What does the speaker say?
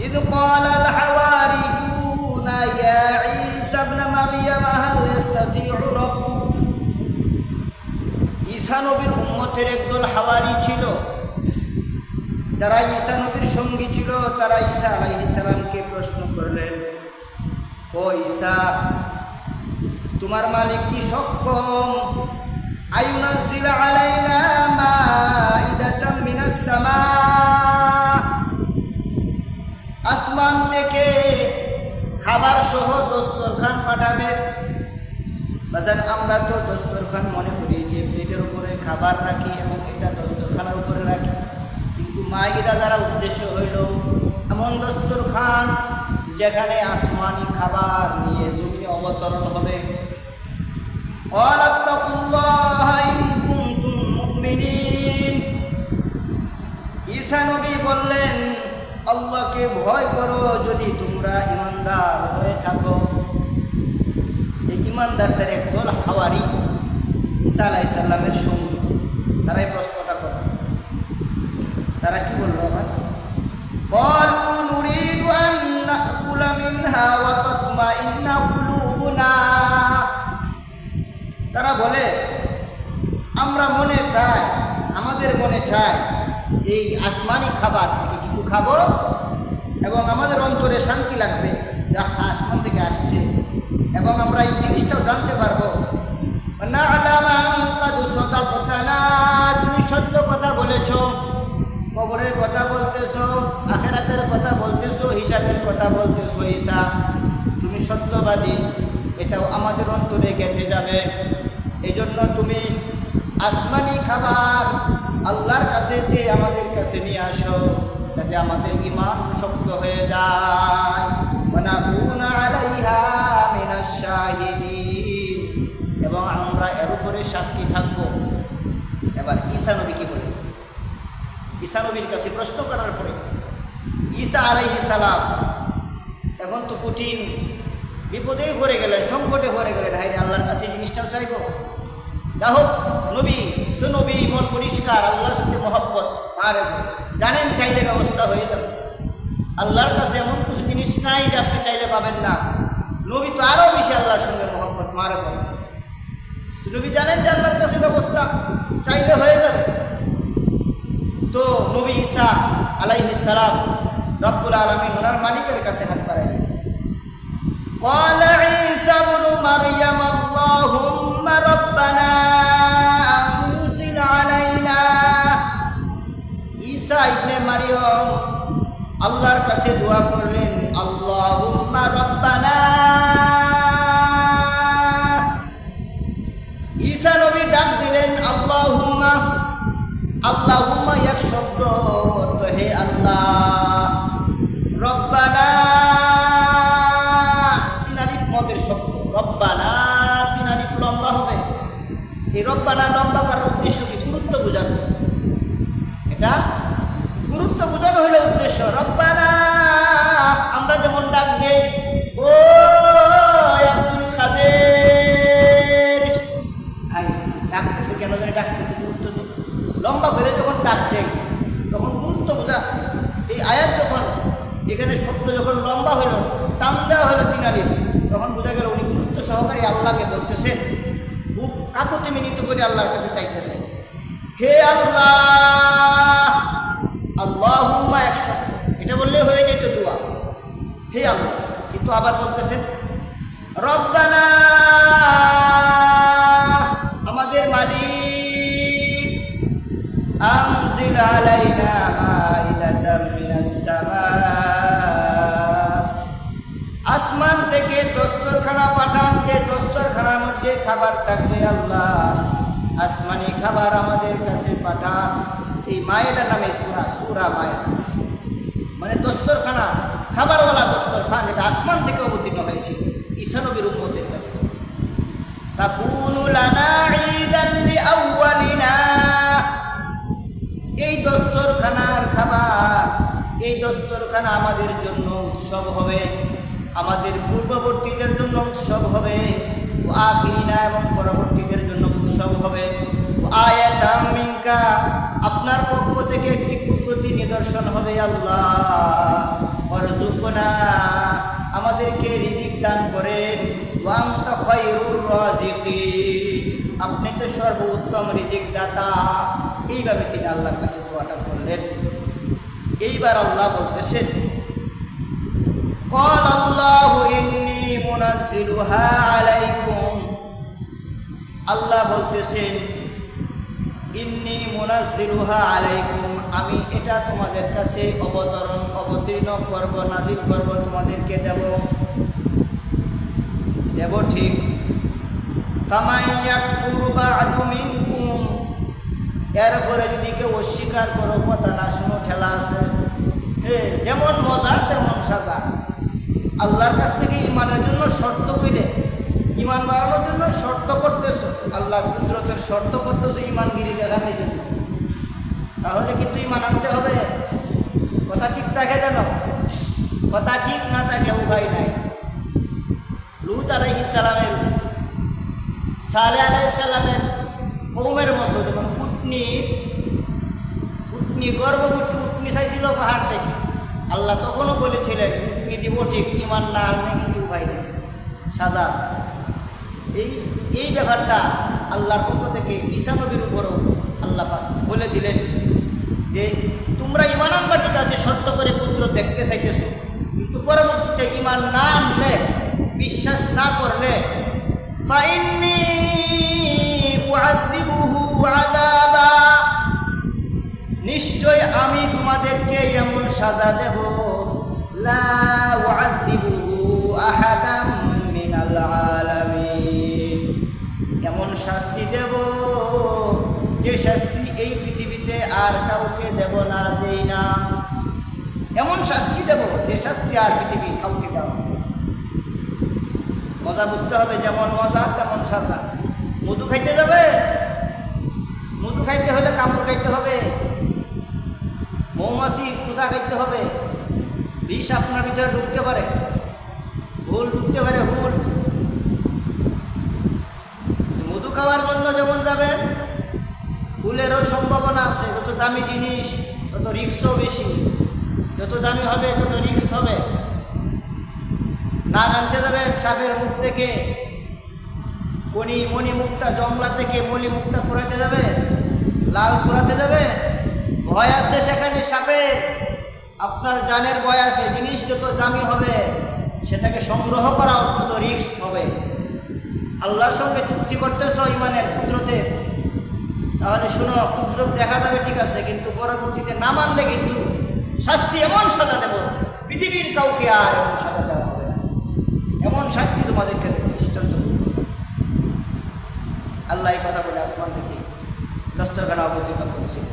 إذ قال الحواريون يا عيسى ابن مريم هل يستطيع ربك ঈসা নবীর উম্মতের একদল হাওয়ারি ছিল যারা ঈসা নবীর সঙ্গী ছিল তারা ঈসা আলাইহিস সালামকে প্রশ্ন করলেন ও ঈসা তোমার মালিক কি সক্ষম আয়ুনাজ্জিল আলাইনা মাইদাতাম মিনাস সামা আসমান থেকে খাবার সহ দস্তরখান পাঠাবে। বাজার, আমরা তো দস্তরখান মনে করি যে প্লেটের উপরে খাবার রাখি এবং এটা দোস্তরখানার উপরে রাখি। কিন্তু মাইদা দ্বারা উদ্দেশ্য হইল এমন দস্তরখান যেখানে আসমানি খাবার নিয়ে জমিনে অবতরণ হবে। ঈশানবী বললেন আল্লাহকে ভয় করো যদি তোমরা ইমানদার হয়ে থাকো এই ইমানদারদের একদল হাওয়ারি ঈসা আলাহ ইসাল্লামের সঙ্গী তারাই প্রশ্নটা করে তারা কি বললো আবার قالوا نريد أن نأكل منها وتطمئن قلوبنا তারা বলে আমরা মনে চাই আমাদের মনে চাই এই আসমানি খাবার থেকে কিছু খাব এবং আমাদের অন্তরে শান্তি লাগবে। যা আসমান থেকে আসছে। এবং আমরা এই জিনিসটাও জানতে পারব। সাদাকতানা, তুমি সত্য কথা বলেছ। কবরের কথা বলতেছো আখেরাতের কথা বলতেছো হিসাবের কথা বলতেছো হিসাব তুমি সত্যবাদী এটাও আমাদের অন্তরে গেঁথে যাবে। এই জন্য তুমি আসমানি খাবার আল্লাহর কাছে যে আমাদের কাছে নিয়ে আসো। যাতে আমাদের ইমান শক্ত হয়ে যায়। এবং আমরা এর উপরে সাক্ষী থাকব। এবার ঈসা নবী কি বলে ঈসা নবীর কাছে প্রশ্ন করার পরে, ঈসা আলাইহি সালাম এখন তো কঠিন, বিপদে ভরে গেলেন, সংকটে ভরে গেলেন। হাইরে আল্লাহর কাছে জিনিসটাও চাইব। যা হোক, নবী তো নবী, মন পরিষ্কার, আল্লাহর সাথে মহব্বত। আর জানেন, চাইলে ব্যবস্থা হয়ে যাবে। আল্লাহর কাছে এমন কিছু জিনিস নাই যে আপনি চাইলে পাবেন না। নবী তো আরও বেশি আল্লাহর সঙ্গে মোহাম্মত মারে পাবেন নবী জানেন যে আল্লাহর কাছে ব্যবস্থা চাইলে হয়ে যাবে। তো নবী আলাই হিসারা রব্বুল আলমী ওনার মালিকের কাছে হাত পারেন এই রব্বানা লম্বা করার উদ্দেশ্য কি গুরুত্ব বোঝানো। এটা গুরুত্ব বোঝানো হলো উদ্দেশ্য। রব্বানা, আমরা যেমন ডাক দেই, ও আব্দুল কাদের। ডাকতেছে কেন জানি, ডাকতেছে গুরুত্ব লম্বা করে যখন ডাক দেয় তখন গুরুত্ব বোঝা। এই আয়াত যখন, এখানে শব্দ যখন লম্বা হইল টান দেওয়া হলো তিনারির তখন বোঝা গেল উনি গুরুত্ব সহকারে আল্লাহকে বলতেছেন। তুমি মিনিত করে আল্লাহর কাছে চাইতেছে। হে আল্লাহ! আল্লাহ এক শব্দ। এটা বললে হয়ে যেত দোয়া। হে আল্লাহ। কিন্তু আবার বলতেছেন রব্বানা খাবার থাকবে আল্লাহ। আসমানি খাবার আমাদের কাছে পাঠান। এই মায়েদার নামে সুরা সুরা মায়েদা। মানে দস্তরখানা, খাবারওয়ালা দস্তরখান, এটা আসমান থেকে অবতীর্ণ হয়েছিল ঈশানবীর উম্মতের কাছে। এই দস্তরখানার খাবার, এই দস্তরখানা আমাদের জন্য উৎসব হবে। আমাদের পূর্ববর্তীদের জন্য উৎসব হবে। আখিরিনা এবং পরবর্তীদের জন্য উৎসব হবে। আয়াতাম আপনার পক্ষ থেকে একটি কুদরতি নিদর্শন হবে আল্লাহ। অরজুকনা আমাদেরকে রিজিক দান করেন। ওয়ান্তা খয়রুর রাজিকিন। আপনি তো সর্বোত্তম রিজিক দাতা এইভাবে তিনি আল্লাহর কাছে দোয়াটা করলেন। এইবার আল্লাহ বলতেছেন, কল আল্লাহ ইন্নি আল্লাহ বলতেছেন, ইন্নি মোনাজিরুহা আলাইকুম। আমি এটা তোমাদের কাছে অবতরণ, অবতীর্ণ করব নাজির করব, তোমাদেরকে দেব। দেব ঠিক। এরপরে যদি কেউ অস্বীকার করো, কথা না শুনো, ঠেলা আছে। হ্যাঁ, যেমন মজা, তেমন সাজা। আল্লাহর কাছ থেকে ইমানের জন্য শর্ত কইলে, ইমান বাড়ানোর জন্য শর্ত করতেছো, আল্লাহর কুদরতের শর্ত করতেছো ইমানগিরি দেখানোর জন্য। তাহলে কিন্তু ইমান আনতে হবে। কথা ঠিক থাকে যেন, কথা ঠিক না থাকে উভয় নাই। লুত আলাইহিস সালামের, সালে আলাইহিস সালামের কৌমের মতো, যেমন উটনি উটনি গর্ভবতী উটনি চাইছিল পাহাড় থেকে। আল্লাহ তখনও বলেছিলেন দিব ঠিক, ইমান না আনলে কিন্তু উপায় নেই, সাজা আছে। এই এই ব্যাপারটা আল্লাহর পক্ষ থেকে ঈসা নবীর উপরও আল্লাহ বলে দিলেন যে, তোমরা ইমান আনবা, ঠিক আছে, সত্য করে পুত্র দেখতে চাইতেছো, কিন্তু পরবর্তীতে ইমান না আনলে, বিশ্বাস না করলে নিশ্চয় আমি তোমাদেরকে এমন সাজা দেব। এমন শাস্তি দেব যে শাস্তি এই পৃথিবীতে আর কাউকে দেব না, দেই না। এমন শাস্তি দেব যে শাস্তি আর পৃথিবী কাউকে দেওয়া মজা বুঝতে হবে, যেমন মজা, তেমন সাজা। মধু খাইতে যাবে? মধু খাইতে হলে খাইতে হবে মৌমাছি কুচা খাইতে হবে বিষ আপনার ভিতরে ঢুকতে পারে। ভুল ঢুকতে পারে, ভুল। মধু খাওয়ার জন্য যেমন যাবেন ভুলেরও সম্ভাবনা আছে, যত দামি জিনিস, তত রিক্সও বেশি। যত দামি হবে, তত রিক্স হবে। না আনতে যাবেন সাপের মুখ থেকে। কোনি মণি মুক্তা জংলা থেকে মলি মুক্তা পুরাতে যাবে, লাল পুরাতে যাবে। ভয় আছে সেখানে সাপের। আপনার জানের বয়সে আছে জিনিস যত দামি হবে, সেটাকে সংগ্রহ করা অত্যন্ত রিক্স হবে। আল্লাহর সঙ্গে চুক্তি করতেছ ইমানের ক্ষুদ্রতে তাহলে শুনো ক্ষুদ্র দেখা যাবে ঠিক আছে, কিন্তু পরবর্তীতে না মানলে কিন্তু শাস্তি এমন সাজা দেব, পৃথিবীর কাউকে আর এমন সাজা দেওয়া হবে এমন শাস্তি তোমাদেরকে দৃষ্টান্ত আল্লাহ কথা বলে আসমান থেকে দস্তরখানা অবতীর্ণ করেছিল।